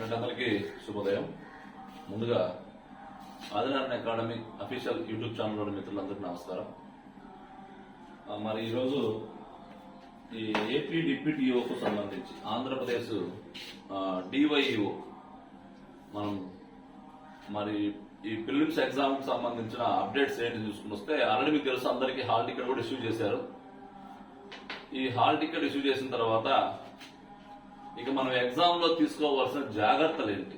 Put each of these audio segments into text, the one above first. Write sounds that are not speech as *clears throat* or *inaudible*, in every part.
Friend అందరికీ శుభోదయం. ముందుగా Adinarayana academy official YouTube channel మిత్రులందరికీ నమస్కారం. మరి ఈరోజు ఈ ఏపీ డిప్యూటీఓకు సంబంధించి ఆంధ్రప్రదేశ్ డివైఈఓ మనం మరి ఈ ప్రిలిమ్స్ ఎగ్జామ్కి సంబంధించిన అప్డేట్స్ ఏంటి చూసుకుని వస్తే ఆల్రెడీ మీకు తెలుసు అందరికీ హాల్ టికెట్ కూడా ఇష్యూ చేశారు. ఈ హాల్ టికెట్ ఇష్యూ చేసిన తర్వాత ఇక మనం ఎగ్జామ్లో తీసుకోవాల్సిన జాగ్రత్తలు ఏంటి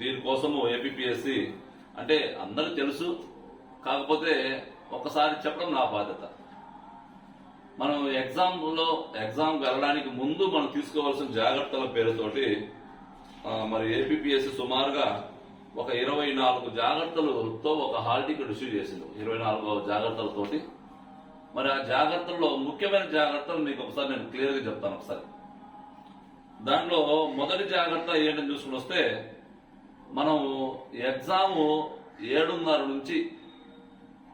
దీనికోసము ఏపీఎస్సి అంటే అందరూ తెలుసు కాకపోతే ఒకసారి చెప్పడం నా బాధ్యత. మనం ఎగ్జామ్లో ఎగ్జామ్ వెళ్ళడానికి ముందు మనం తీసుకోవాల్సిన జాగ్రత్తల పేరుతోటి మరి ఏపీఎస్సి సుమారుగా ఒక ఇరవై నాలుగు జాగ్రత్తలతో ఒక హాల్ టికెట్ ఇష్యూ చేసింది ఇరవై నాలుగు జాగ్రత్తలతోటి. మరి ఆ జాగ్రత్తల్లో ముఖ్యమైన జాగ్రత్తలు మీకు ఒకసారి నేను క్లియర్గా చెప్తాను ఒకసారి. దాంట్లో మొదటి జాగ్రత్త ఏంటని చూసుకుని వస్తే మనం ఎగ్జామ్ ఏడున్నర నుంచి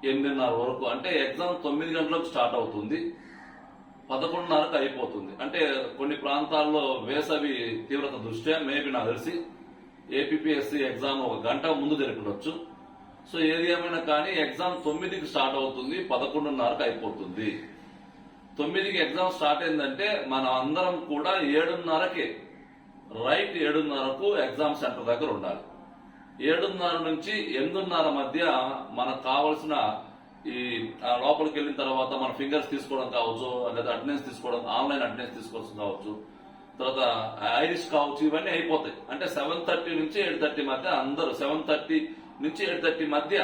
ఎనిమిదిన్నర వరకు అంటే ఎగ్జామ్ తొమ్మిది గంటలకు స్టార్ట్ అవుతుంది పదకొండున్నరకు అయిపోతుంది. అంటే కొన్ని ప్రాంతాల్లో వేసవి తీవ్రత దృష్ట్యా మేబీ నాకు తెలిసి ఏపీఎస్సి ఎగ్జామ్ ఒక గంట ముందు జరపవచ్చు సో ఏది ఏమైనా కానీ ఎగ్జామ్ తొమ్మిదికి స్టార్ట్ అవుతుంది పదకొండున్నరకు అయిపోతుంది. తొమ్మిదికి ఎగ్జామ్ స్టార్ట్ అయిందంటే మనం అందరం కూడా ఏడున్నరకి రైట్ ఏడున్నరకు ఎగ్జామ్ సెంటర్ దగ్గర ఉండాలి. ఏడున్నర నుంచి ఎనిమిదిన్నర మధ్య మనకు కావలసిన ఈ లోపలికి వెళ్ళిన తర్వాత మన ఫింగర్స్ తీసుకోవడం కావచ్చు లేదా అటెండెన్స్ తీసుకోవడం ఆన్లైన్ అటెండెన్స్ తీసుకోవాల్సి కావచ్చు. తర్వాత ఐరిష్ కావచ్చు ఇవన్నీ అయిపోతాయి. అంటే సెవెన్ థర్టీ నుంచి ఎయిట్ థర్టీ మధ్య అందరూ సెవెన్ థర్టీ నుంచి ఎయిట్ థర్టీ మధ్య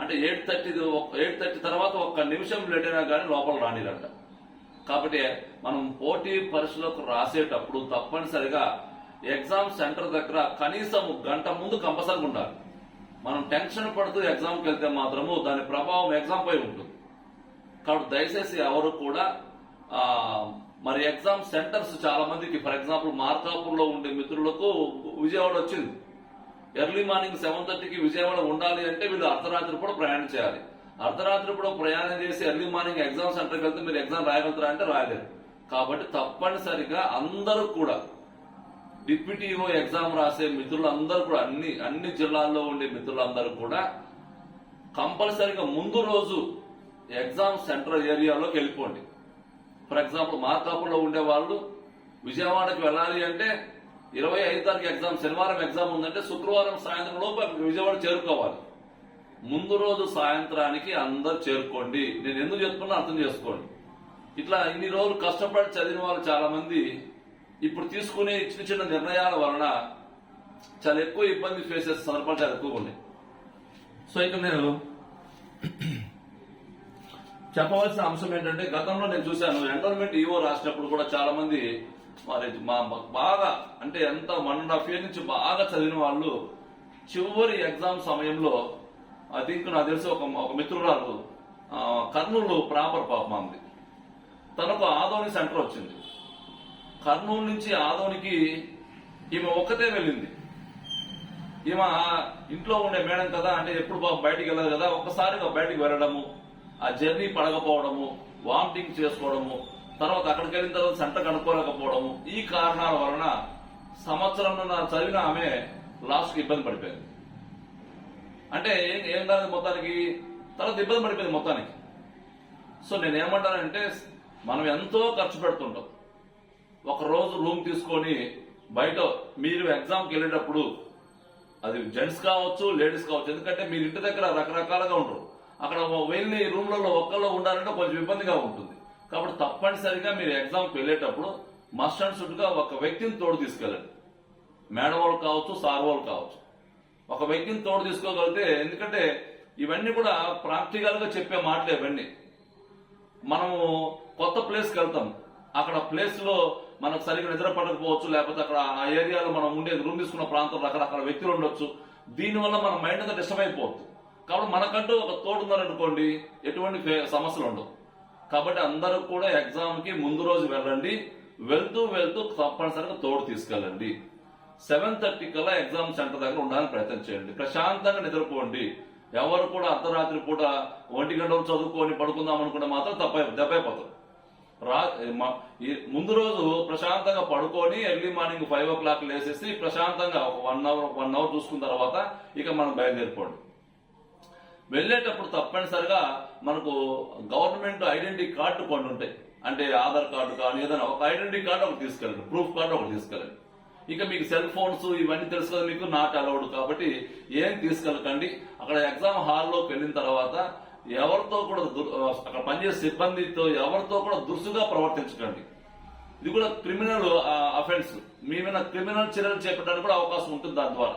అంటే ఎయిట్ థర్టీ ఎయిట్ థర్టీ తర్వాత ఒక్క నిమిషం లేట్ అయినా కానీ లోపల రానిరంట. కాబట్టి మనం పోటీ పరీక్షలకు రాసేటప్పుడు తప్పనిసరిగా ఎగ్జామ్ సెంటర్ దగ్గర కనీసం గంట ముందు కంపల్సరీగా ఉండాలి. మనం టెన్షన్ పడుతూ ఎగ్జామ్కి వెళ్తే మాత్రము దాని ప్రభావం ఎగ్జామ్ పై ఉంటుంది. కాబట్టి దయచేసి ఎవరు కూడా మరి ఎగ్జామ్ సెంటర్స్ చాలా మందికి ఫర్ ఎగ్జాంపుల్ మార్కాపూర్లో ఉండే మిత్రులకు విజయవాడ వచ్చింది. ఎర్లీ మార్నింగ్ సెవెన్ థర్టీకి విజయవాడ ఉండాలి అంటే వీళ్ళు అర్ధరాత్రి కూడా ప్రయాణం చేయాలి. అర్ధరాత్రి కూడా ప్రయాణం చేసి ఎర్లీ మార్నింగ్ ఎగ్జామ్ సెంటర్కి వెళ్తే మీరు ఎగ్జామ్ రాయగలుగుతారా అంటే రాయలేరు కాబట్టి తప్పనిసరిగా అందరూ కూడా డిప్యూటీఓ ఎగ్జామ్ రాసే మిత్రులందరూ కూడా అన్ని అన్ని జిల్లాల్లో ఉండే మిత్రులందరూ కూడా కంపల్సరిగా ముందు రోజు ఎగ్జామ్ సెంటర్ ఏరియాలోకి వెళ్ళిపోండి. ఫర్ ఎగ్జాంపుల్ మార్కాపులో ఉండే వాళ్ళు విజయవాడకి వెళ్ళాలి అంటే ఇరవై ఐదు తారీఖు ఎగ్జామ్ శనివారం ఎగ్జామ్ ఉందంటే శుక్రవారం సాయంత్రం లోపు విజయవాడ చేరుకోవాలి. ముందు రోజు సాయంత్రానికి అందరు చేరుకోండి. నేను ఎందుకు చెప్తున్నా అర్థం చేసుకోండి. ఇట్లా ఇన్ని రోజులు కష్టపడి చదివిన వాళ్ళు చాలా మంది ఇప్పుడు తీసుకునే చిన్న చిన్న నిర్ణయాల వలన చాలా ఎక్కువ ఇబ్బంది ఫేస్ చేసే సందర్భాలు చాలా ఎక్కువ ఉన్నాయి. సో ఇక నేను చెప్పవలసిన అంశం ఏంటంటే గతంలో నేను చూశాను ఎండోన్మెంట్ ఈవో రాసినప్పుడు కూడా చాలా మంది మరి మా- బాగా అంటే ఎంత వన్ అండ్ హాఫ్ ఇయర్ నుంచి బాగా చదివిన వాళ్ళు చివరి ఎగ్జామ్ సమయంలో ఐ థింక్ నాకు తెలిసి ఒక ఒక మిత్రురాలు కర్నూలు ప్రాపర్ పాప మంది తనకు ఆదోని సెంటర్ వచ్చింది. కర్నూలు నుంచి ఆదోనికి ఈమె ఒక్కతే వెళ్ళింది. ఈమె ఇంట్లో ఉండే మేడం కదా అంటే ఎప్పుడు బాబు బయటికి వెళ్ళదు కదా ఒక్కసారిగా బయటికి వెళ్ళడము ఆ జర్నీ పడకపోవడము వామిటింగ్ చేసుకోవడము తర్వాత అక్కడికి వెళ్ళిన తర్వాత సెంటర్ కనుక్కోలేకపోవడము ఈ కారణాల వలన సంవత్సరం చదివిన ఆమె లాస్ట్కి ఇబ్బంది పడిపోయింది. అంటే ఏం కాదు మొత్తానికి? తర్వాత ఇబ్బంది పడిపోయింది మొత్తానికి. సో నేను ఏమంటానంటే మనం ఎంతో ఖర్చు పెడుతుంటాం. ఒక రోజు రూమ్ తీసుకొని బయట మీరు ఎగ్జామ్కి వెళ్ళేటప్పుడు అది జెంట్స్ కావచ్చు లేడీస్ కావచ్చు ఎందుకంటే మీరు ఇంటి దగ్గర రకరకాలుగా ఉంటారు. అక్కడ వెళ్ళి రూమ్లలో ఒక్కళ్ళు ఉండాలంటే కొంచెం ఇబ్బందిగా ఉంటుంది. కాబట్టి తప్పనిసరిగా మీరు ఎగ్జామ్కి వెళ్ళేటప్పుడు మస్ట్ అండ్ షుడ్గా ఒక వ్యక్తిని తోడు తీసుకెళ్ళండి. మేడం వాళ్ళు కావచ్చు సార్ వాళ్ళు కావచ్చు. ఒక వ్యక్తిని తోడు తీసుకోగలిగితే ఎందుకంటే ఇవన్నీ కూడా ప్రాక్టికల్గా చెప్పే మాటలే ఇవన్నీ. మనము కొత్త ప్లేస్కి వెళ్తాం. అక్కడ ప్లేస్లో మనకు సరిగ్గా నిద్ర పడకపోవచ్చు లేకపోతే అక్కడ ఆ ఏరియాలో మనం ఉండే రూమ్ తీసుకున్న ప్రాంతంలో అక్కడ అక్కడ వ్యక్తులు ఉండొచ్చు. దీనివల్ల మన మైండ్ అంతా డిస్టర్బ్ అయిపోతుంది. కాబట్టి మనకంటూ ఒక తోడు ఉన్నారనుకోండి ఎటువంటి సమస్యలు ఉండవు. కాబట్టి అందరూ కూడా ఎగ్జామ్కి ముందు రోజు వెళ్ళండి. వెళ్తూ వెళ్తూ తప్పనిసరిగా తోడు తీసుకెళ్ళండి. సెవెన్ థర్టీ కల్లా ఎగ్జామ్ సెంటర్ దగ్గర ఉండడానికి ప్రయత్నం చేయండి. ప్రశాంతంగా నిద్రపోండి. ఎవరు కూడా అర్ధరాత్రి పూట ఒంటి గంట చదువుకొని పడుకుందాం అనుకుంటే మాత్రం తప్ప దెబ్బైపోతారు రా ముందు రోజు ప్రశాంతంగా పడుకొని early morning five o'clock లేసేసి ప్రశాంతంగా ఒక వన్ అవర్ వన్ అవర్ చూసుకున్న తర్వాత ఇక మనం బయలుదేరిపోండి. వెళ్ళేటప్పుడు తప్పనిసరిగా మనకు గవర్నమెంట్ ఐడెంటిటీ కార్డు కొన్ని ఉంటాయి. అంటే ఆధార్ కార్డు కానీ ఏదైనా ఒక ఐడెంటిటీ కార్డు ఒకటి తీసుకెళ్ళండి. ప్రూఫ్ కార్డు ఒకటి తీసుకెళ్ళండి. ఇక మీకు సెల్ ఫోన్స్ ఇవన్నీ తెలుసు కదా మీకు నాట్ అలౌడ్ కాబట్టి ఏం తీసుకెళ్ళకండి. అక్కడ ఎగ్జామ్ హాల్లోకి వెళ్ళిన తర్వాత ఎవరితో కూడా దు- అక్కడ పనిచేసే సిబ్బందితో ఎవరితో కూడా దురుసుగా ప్రవర్తించకండి. ఇది కూడా క్రిమినల్ అఫెన్స్ మీ మీద క్రిమినల్ చర్యలు చేపట్టడానికి కూడా అవకాశం ఉంటుంది దాని ద్వారా.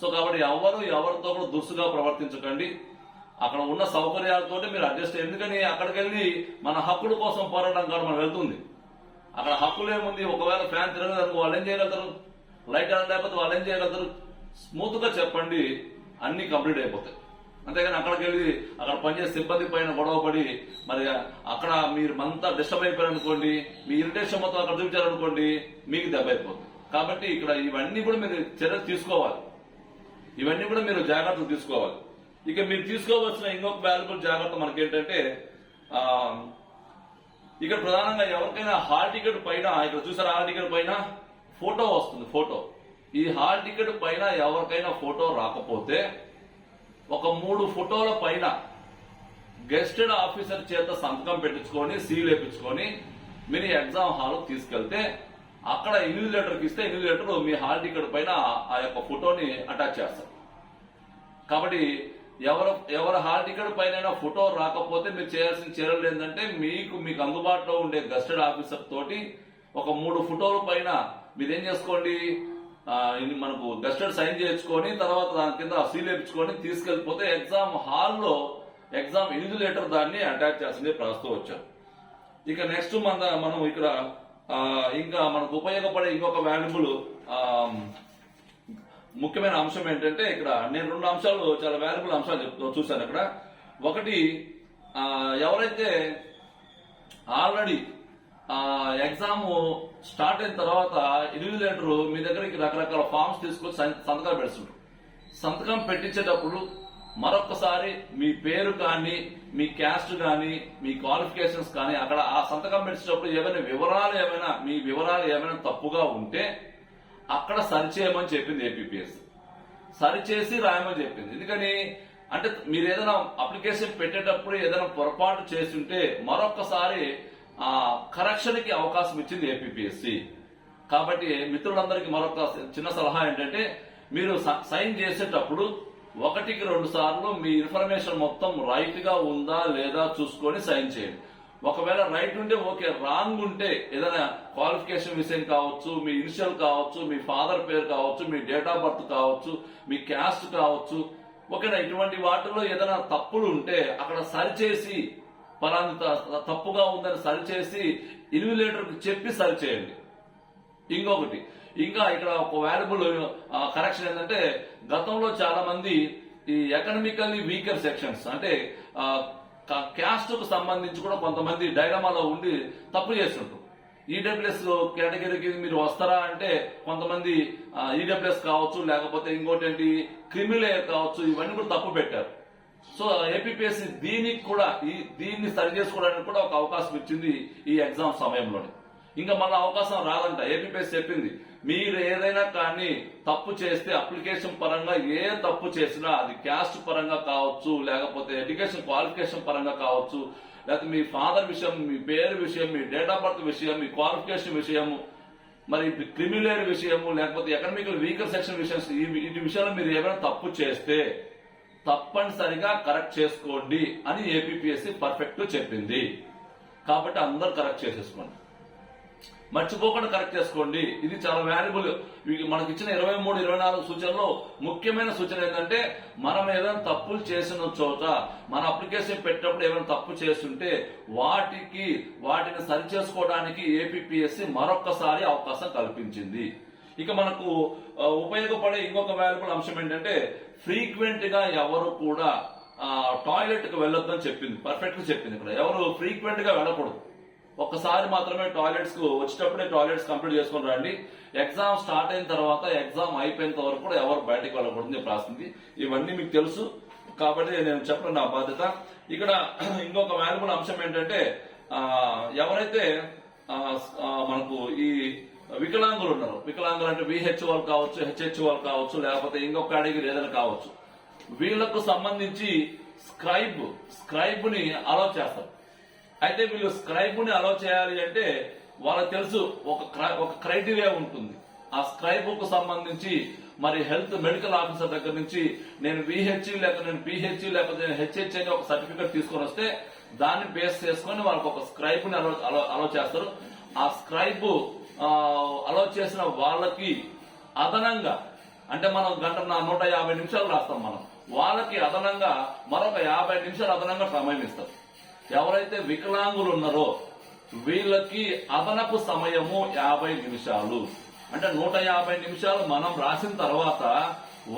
సో కాబట్టి ఎవరు ఎవరితో కూడా దురుసుగా ప్రవర్తించకండి. అక్కడ ఉన్న సౌకర్యాలతో మీరు అడ్జస్ట్ ఎందుకని అక్కడికి వెళ్ళి మన హక్కుల కోసం పోరాటం కాదు మనం వెళ్తుంది. అక్కడ హక్కులు ఏముంది? ఒకవేళ ఫ్యాన్ తిరగదు వాళ్ళు ఏం చేయగలుగుతారు? లైట్ ఆన్ లేకపోతే వాళ్ళు ఏం చేయగలుగుతారు? స్మూత్గా చెప్పండి అన్ని కంప్లీట్ అయిపోతాయి. అంతేగాని అక్కడికి వెళ్ళి అక్కడ పనిచేసే సిబ్బంది పైన గొడవ పడి మరి అక్కడ మీరు అంతా డిస్టర్బ్ అయిపోయారు అనుకోండి మీ ఇరిటేషన్ మొత్తం అక్కడ చూపించారనుకోండి మీకు దెబ్బ అయిపోతుంది కాబట్టి ఇక్కడ ఇవన్నీ కూడా మీరు చర్యలు తీసుకోవాలి. ఇవన్నీ కూడా మీరు జాగ్రత్తలు తీసుకోవాలి. ఇక మీరు తీసుకోవాల్సిన ఇంకొక వాల్యుబుల్ జాగ్రత్త మనకి ఏంటంటే ఆ, ఇక్కడ ప్రధానంగా ఎవరికైనా హాల్ టికెట్ పైన ఇక్కడ చూసారా హాల్ టికెట్ పైన? ఫోటో వస్తుంది ఫోటో. ఈ హాల్ టికెట్ పైన ఎవరికైనా ఫోటో రాకపోతే ఒక మూడు ఫోటోల పైన గెస్టెడ్ ఆఫీసర్ చేత సంతకం పెట్టించుకొని సీల్ వేపించుకొని మీరు ఎగ్జామ్ హాల్ తీసుకెళ్తే అక్కడ ఇన్విజిలేటర్కి ఇస్తే ఇన్విజిలేటర్ మీ హాల్ టికెట్ పైన ఆ యొక్క ఫోటోని అటాచ్ చేస్తారు. కాబట్టి ఎవరు ఎవరి హాల్ టికెట్ పైన ఫోటో రాకపోతే మీరు చేయాల్సిన చర్యలు ఏంటంటే మీకు మీకు అందుబాటులో ఉండే గస్టెడ్ ఆఫీసర్ తోటి ఒక మూడు ఫోటోల పైన మీరేం చేసుకోండి? ఇది మనకు గస్టెడ్ సైన్ చేయించుకొని తర్వాత దాని కింద సీల్ వేయించుకొని తీసుకెళ్ళిపోతే ఎగ్జామ్ హాల్లో ఎగ్జామ్ ఇన్విజిలేటర్ దాన్ని అటాచ్ చేసింది ప్రస్తుతం వచ్చారు ఇక నెక్స్ట్ మన మనం ఇక్కడ ఇంకా మనకు ఉపయోగపడే ఇంకొక వాల్యుబుల్ ముఖ్యమైన అంశం ఏంటంటే ఇక్కడ నేను రెండు అంశాలు చాలా వాల్యుబుల్ అంశాలు చెప్తూ చూశాను అక్కడ. ఒకటి ఎవరైతే ఆల్రెడీ ఎగ్జామ్ స్టార్ట్ అయిన తర్వాత ఇన్విజిలేటర్ మీ దగ్గరికి రకరకాల ఫామ్స్ తీసుకొని సంతకాలు పెడుతుంటారు. సంతకం పెట్టించేటప్పుడు మరొకసారి మీ పేరు కానీ మీ క్యాస్ట్ కానీ మీ క్వాలిఫికేషన్స్ కానీ అక్కడ ఆ సంతకం పెట్టేటప్పుడు ఏమైనా వివరాలు ఏమైనా మీ వివరాలు ఏమైనా తప్పుగా ఉంటే అక్కడ సరిచేయమని చెప్పింది ఏపీపీఎస్ సరిచేసి రాయమని చెప్పింది. ఎందుకని? అంటే మీరు ఏదైనా అప్లికేషన్ పెట్టేటప్పుడు ఏదైనా పొరపాటు చేస్తుంటే మరొకసారి కరెక్షన్కి అవకాశం ఇచ్చింది ఏపీపీఎస్సి కాబట్టి మిత్రులందరికీ మరొక చిన్న సలహా ఏంటంటే మీరు స- సైన్ చేసేటప్పుడు ఒకటికి రెండు సార్లు మీ ఇన్ఫర్మేషన్ మొత్తం రైట్గా ఉందా లేదా చూసుకొని సైన్ చేయండి. ఒకవేళ రైట్ ఉంటే ఓకే రాంగ్ ఉంటే ఏదైనా క్వాలిఫికేషన్ విషయం కావచ్చు మీ ఇనిషియల్ కావచ్చు మీ ఫాదర్ పేరు కావచ్చు మీ డేట్ ఆఫ్ బర్త్ కావచ్చు మీ క్యాస్ట్ కావచ్చు ఓకేనా ఇటువంటి వాటిలో ఏదైనా తప్పులు ఉంటే అక్కడ సరిచేసి పలాంటి తప్పుగా ఉందని సరిచేసి ఇన్విలేటర్కి చెప్పి సరిచేయండి. ఇంకొకటి ఇంకా ఇక్కడ ఒక వాల్యుబుల్ కరెక్షన్ ఏంటంటే గతంలో చాలా మంది ఈ ఎకనమికల్లీ వీకర్ సెక్షన్స్ అంటే క్యాస్ట్కు సంబంధించి కూడా కొంతమంది డైలమాలో ఉండి తప్పు చేస్తుంటారు ఈడబ్ల్యూఎస్ కేటగిరీకి మీరు వస్తారా అంటే కొంతమంది ఈడబ్ల్యూఎస్ కావచ్చు లేకపోతే ఇంకోటి ఏంటి క్రిమిలేయర్ కావచ్చు ఇవన్నీ కూడా తప్పు పెట్టారు. సో ఏపీఎస్సి దీనికి కూడా ఈ దీన్ని సరి చేసుకోవడానికి కూడా ఒక అవకాశం ఇచ్చింది ఈ ఎగ్జామ్ సమయంలోనే. ఇంకా మళ్ళీ అవకాశం రాదంట. ఏపీపీఎస్ చెప్పింది మీరు ఏదైనా కానీ తప్పు చేస్తే అప్లికేషన్ పరంగా ఏ తప్పు చేసినా అది క్యాస్ట్ పరంగా కావచ్చు లేకపోతే ఎడ్యుకేషన్ క్వాలిఫికేషన్ పరంగా కావచ్చు లేకపోతే మీ ఫాదర్ విషయం మీ పేరు విషయం మీ డేట్ ఆఫ్ బర్త్ విషయం మీ క్వాలిఫికేషన్ విషయము మరి క్రిమిలేర్ విషయము లేకపోతే ఎకనామికల్ వీకర్ సెక్షన్ విషయం ఈ వీటి విషయంలో మీరు ఏమైనా తప్పు చేస్తే తప్పనిసరిగా కరెక్ట్ చేసుకోండి అని ఏపీపీఎస్సీ పర్ఫెక్ట్ చెప్పింది. కాబట్టి అందరు కరెక్ట్ చేసేసుకోండి. మర్చిపోకుండా కరెక్ట్ చేసుకోండి. ఇది చాలా వాల్యుబుల్ మనకి ఇచ్చిన ఇరవై మూడు ఇరవై నాలుగు సూచనలో ముఖ్యమైన సూచన ఏంటంటే మనం ఏదైనా తప్పులు చేసిన చోట మన అప్లికేషన్ పెట్టినప్పుడు ఏమైనా తప్పు చేస్తుంటే వాటికి వాటిని సరి చేసుకోవడానికి ఏపీపీఎస్సీ మరొక్కసారి అవకాశం కల్పించింది. ఇక మనకు ఉపయోగపడే ఇంకొక వాల్యుబుల్ అంశం ఏంటంటే ఫ్రీక్వెంట్గా ఎవరు కూడా టాయిలెట్కు వెళ్ళొద్దని చెప్పింది. పర్ఫెక్ట్గా చెప్పింది ఇక్కడ. ఎవరు ఫ్రీక్వెంట్గా వెళ్ళకూడదు. ఒక్కసారి మాత్రమే టాయిలెట్స్కు వచ్చేటప్పుడే టాయిలెట్స్ కంప్లీట్ చేసుకుని రండి. ఎగ్జామ్ స్టార్ట్ అయిన తర్వాత ఎగ్జామ్ అయిపోయినంత వరకు కూడా ఎవరు బయటకు వెళ్ళకూడదు చెప్పి రాసింది. ఇవన్నీ మీకు తెలుసు. కాబట్టి నేను చెప్పడం నా బాధ్యత. ఇక్కడ *clears throat* ఇంకొక వాల్యుబుల్ అంశం ఏంటంటే ఎవరైతే మనకు ఈ వికలాంగులు ఉన్నారు వికలాంగులు అంటే విహెచ్ వాళ్ళు కావచ్చు హెచ్హెచ్ వాళ్ళు కావచ్చు లేకపోతే ఇంకొక కేటగిరీ ఏదైనా కావచ్చు వీళ్ళకు సంబంధించి స్క్రైబ్ స్క్రైబ్ని అలౌ చేస్తారు. అయితే వీళ్ళు స్క్రైబ్ని అలో చేయాలి అంటే వాళ్ళకి తెలుసు ఒక క్రై- ఒక క్రైటీరియా ఉంటుంది. ఆ స్క్రైబ్కు సంబంధించి మరి హెల్త్ మెడికల్ ఆఫీసర్ దగ్గర నుంచి నేను విహెచ్ లేక నేను పిహెచ్ లేకపోతే నేను హెచ్హెచ్ అని ఒక సర్టిఫికేట్ తీసుకొని వస్తే దాన్ని బేస్ చేసుకొని వాళ్ళకి ఒక స్క్రైబ్ని అలో చేస్తారు. ఆ స్క్రైబ్ అలో చేసిన వాళ్ళకి అదనంగా అంటే మనం గంట నూట యాభై నిమిషాలు రాస్తాం మనం. వాళ్ళకి అదనంగా మరొక యాభై నిమిషాలు అదనంగా సమయం ఇస్తారు. ఎవరైతే వికలాంగులు ఉన్నారో వీళ్ళకి అదనపు సమయము యాభై నిమిషాలు. అంటే నూట యాభై నిమిషాలు మనం రాసిన తర్వాత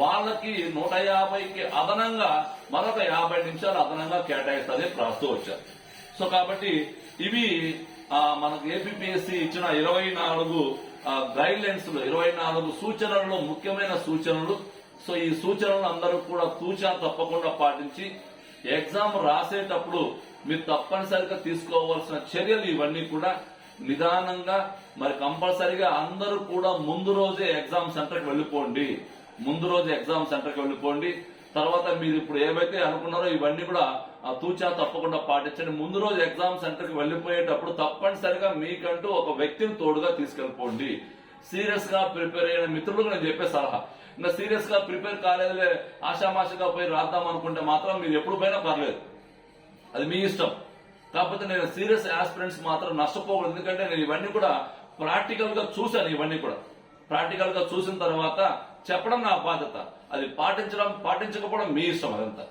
వాళ్ళకి నూట యాభైకి అదనంగా మరొక యాభై నిమిషాలు అదనంగా కేటాయిస్తుంది రాస్తూ వచ్చారు. సో కాబట్టి ఇవి మనకు ఏపీఎస్సి ఇచ్చిన ఇరవై నాలుగు గైడ్ లైన్స్లో ఇరవై నాలుగు సూచనల్లో ముఖ్యమైన సూచనలు. సో ఈ సూచనలు అందరూ కూడా తూచా తప్పకుండా పాటించి ఎగ్జామ్ రాసేటప్పుడు మీరు తప్పనిసరిగా తీసుకోవాల్సిన చర్యలు ఇవన్నీ కూడా నిదానంగా మరి కంపల్సరిగా అందరూ కూడా ముందు రోజే ఎగ్జామ్ సెంటర్కి వెళ్ళిపోండి. ముందు రోజు ఎగ్జామ్ సెంటర్కి వెళ్ళిపోండి. తర్వాత మీరు ఇప్పుడు ఏవైతే అనుకున్నారో ఇవన్నీ కూడా ఆ తూచా తప్పకుండా పాటించండి. ముందు రోజు ఎగ్జామ్ సెంటర్కి వెళ్ళిపోయేటప్పుడు తప్పనిసరిగా మీకంటూ ఒక వ్యక్తిని తోడుగా తీసుకెళ్ళిపోండి. సీరియస్గా ప్రిపేర్ అయిన మిత్రులకు నేను చెప్పే సలహా. ఇంకా సీరియస్గా ప్రిపేర్ కాలేదులే ఆషామాషగా పోయి రాద్దాం అనుకుంటే మాత్రం మీరు ఎప్పుడు పోయినా పర్లేదు. అది మీ ఇష్టం. కాకపోతే నేను సీరియస్ ఆస్పిరెంట్స్ మాత్రం నష్టపోకూడదు. ఎందుకంటే నేను ఇవన్నీ కూడా ప్రాక్టికల్గా చూశాను ఇవన్నీ కూడా. ప్రాక్టికల్గా చూసిన తర్వాత చెప్పడం నా బాధ్యత. అది పాటించడం పాటించకపోవడం మీ ఇష్టం అదంతా.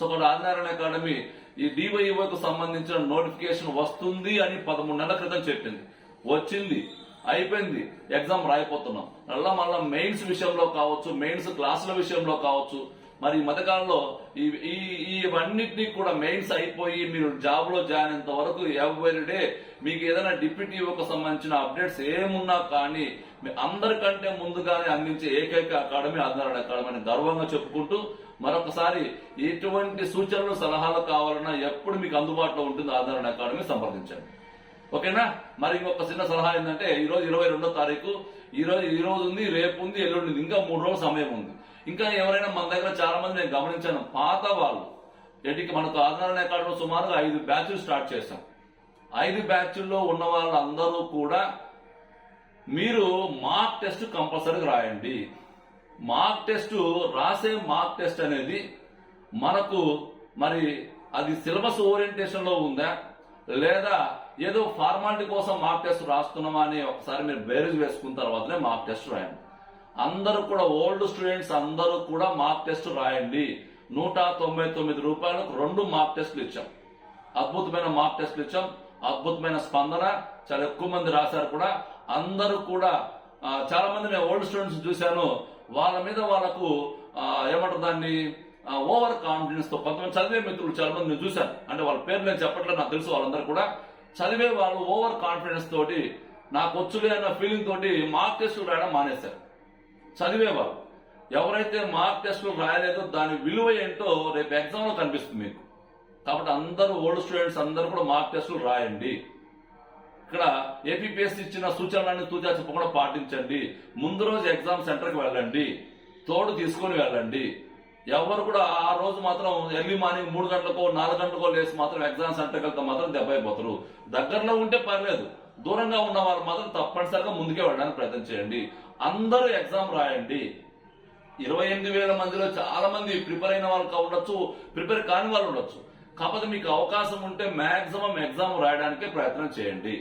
సో ఒక ఆదినారాయణ అకాడమీ ఈ డివైఓకు సంబంధించిన నోటిఫికేషన్ వస్తుంది అని పదమూడు నెలల క్రితం చెప్పింది. వచ్చింది అయిపోయింది. ఎగ్జామ్ రాయిపోతున్నాం. మళ్ళా మళ్ళా మెయిన్స్ విషయంలో కావచ్చు మెయిన్స్ క్లాసుల విషయంలో కావచ్చు మరి ఈ మధ్యకాలంలో ఈ ఈ- ఇవన్నిటినీ కూడా మెయిన్స్ అయిపోయి మీరు జాబ్లో జాయిన్ అయినంత వరకు ఎవ్రీ డే మీకు ఏదైనా డిప్యూటీ కు సంబంధించిన అప్డేట్స్ ఏమున్నా కానీ మీ అందరికంటే ముందుగానే అందించే ఏకైక అకాడమీ ఆదినారాయణ అకాడమీ అని గర్వంగా చెప్పుకుంటూ మరొకసారి ఎటువంటి సూచనలు సలహాలు కావాలన్నా ఎప్పుడు మీకు అందుబాటులో ఉంటుంది ఆధారణ అకాడమీ సంప్రదించండి. ఓకేనా? మరి ఇంకొక చిన్న సలహా ఏంటంటే ఈ రోజు ఇరవై రెండో తారీఖు ఈ రోజు ఈ రోజు ఉంది రేపు ఉంది ఎల్లుండి ఇంకా మూడు రోజుల సమయం ఉంది. ఇంకా ఎవరైనా మన దగ్గర చాలా మంది నేను గమనించాను పాత వాళ్ళు. ఎటుకి మనకు ఆదరణ అకాడమీ సుమారుగా ఐదు బ్యాచ్లు స్టార్ట్ చేశాం. ఐదు బ్యాచ్ల్లో ఉన్న వాళ్ళందరూ కూడా మీరు మార్క్ టెస్ట్ కంపల్సరీగా రాయండి. మార్క్ టెస్ట్ రాసే మార్క్ టెస్ట్ అనేది మనకు మరి అది సిలబస్ ఓరియంటేషన్లో ఉందా? లేదా ఏదో ఫార్మాలిటీ కోసం మార్క్ టెస్ట్ రాస్తున్నామా అని ఒకసారి మీరు బేరీజ్ వేసుకున్న తర్వాతనే మార్క్ టెస్ట్ రాయండి. అందరూ కూడా ఓల్డ్ స్టూడెంట్స్ అందరూ కూడా మార్క్ టెస్ట్ రాయండి. నూట తొంభై తొమ్మిది రూపాయలకు రెండు మార్క్ టెస్టులు ఇచ్చాం. అద్భుతమైన మార్క్ టెస్ట్లు ఇచ్చాం. అద్భుతమైన స్పందన. చాలా ఎక్కువ మంది రాశారు కూడా. అందరూ కూడా చాలా మంది నేను ఓల్డ్ స్టూడెంట్స్ చూశాను. వాళ్ళ మీద వాళ్ళకు ఏమంటారు దాన్ని ఓవర్ కాన్ఫిడెన్స్తో కొంతమంది చదివే మిత్రులు చాలా మంది నేను చూశాను. అంటే వాళ్ళ పేర్లు నేను చెప్పట్లేదు నాకు తెలుసు వాళ్ళందరూ కూడా. చదివే వాళ్ళు ఓవర్ కాన్ఫిడెన్స్ తోటి నాకు వచ్చులే అన్న ఫీలింగ్ తోటి మార్క్ టెస్ట్ రాయడం మానేశారు. చదివేవారు ఎవరైతే మార్క్ టెస్టులు రాయలేదో దాని విలువ ఏంటో రేపు ఎగ్జామ్లో కనిపిస్తుంది మీకు. కాబట్టి అందరూ ఓల్డ్ స్టూడెంట్స్ అందరూ కూడా మార్క్ టెస్టులు రాయండి. ఇక్కడ ఏపీపీఎస్సీ ఇచ్చిన సూచనలన్నీ తూచా చెప్పకుండా పాటించండి. ముందు రోజు ఎగ్జామ్ సెంటర్కి వెళ్ళండి. తోడు తీసుకొని వెళ్ళండి. ఎవరు కూడా ఆ రోజు మాత్రం ఎర్లీ మార్నింగ్ మూడు గంటలకో నాలుగు గంటలకో లేసి మాత్రం ఎగ్జామ్ సెంటర్కి వెళ్తే మాత్రం దెబ్బ అయిపోతారు. దగ్గరలో ఉంటే పర్లేదు. దూరంగా ఉన్న వాళ్ళు మాత్రం తప్పనిసరిగా ముందుకే వెళ్ళడానికి ప్రయత్నం చేయండి. అందరూ ఎగ్జామ్ రాయండి. ఇరవై ఎనిమిది వేల మందిలో చాలా మంది ప్రిపేర్ అయిన వాళ్ళు ఉండొచ్చు ప్రిపేర్ కాని వాళ్ళు ఉండొచ్చు. కాకపోతే మీకు అవకాశం ఉంటే మాక్సిమం ఎగ్జామ్ రాయడానికే ప్రయత్నం చేయండి.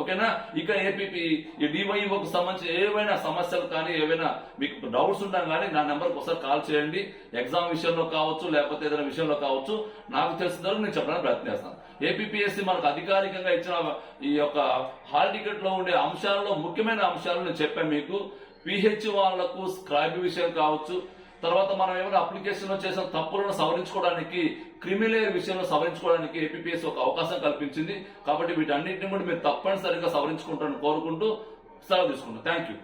ఓకేనా? ఇక ఏపీపీ ఈ డివైఓకి సంబంధించి ఏవైనా సమస్యలు కానీ ఏవైనా మీకు డౌట్స్ ఉన్నా కానీ నా నెంబర్కి ఒకసారి కాల్ చేయండి. ఎగ్జామ్ విషయంలో కావచ్చు లేకపోతే ఏదైనా విషయంలో కావచ్చు నాకు తెలిసిన నేను చెప్పడానికి ప్రయత్నిస్తాను ఏపీఎస్సీ మనకు అధికారికంగా ఇచ్చిన ఈ యొక్క హాల్ టికెట్లో ఉండే అంశాలలో ముఖ్యమైన అంశాలు నేను చెప్పాను మీకు. పిహెచ్ వాళ్ళకు స్క్రైబ్ విషయం కావచ్చు తర్వాత మనం ఏమైనా అప్లికేషన్లో చేసిన తప్పులను సవరించుకోవడానికి క్రిమిలేయర్ విషయంలో సవరించుకోవడానికి ఏపీఎస్ ఒక అవకాశం కల్పించింది. కాబట్టి వీటన్నింటిని కూడా మీరు తప్పనిసరిగా సవరించుకుంటారని కోరుకుంటూ సెలవు తీసుకుంటాం థ్యాంక్ యూ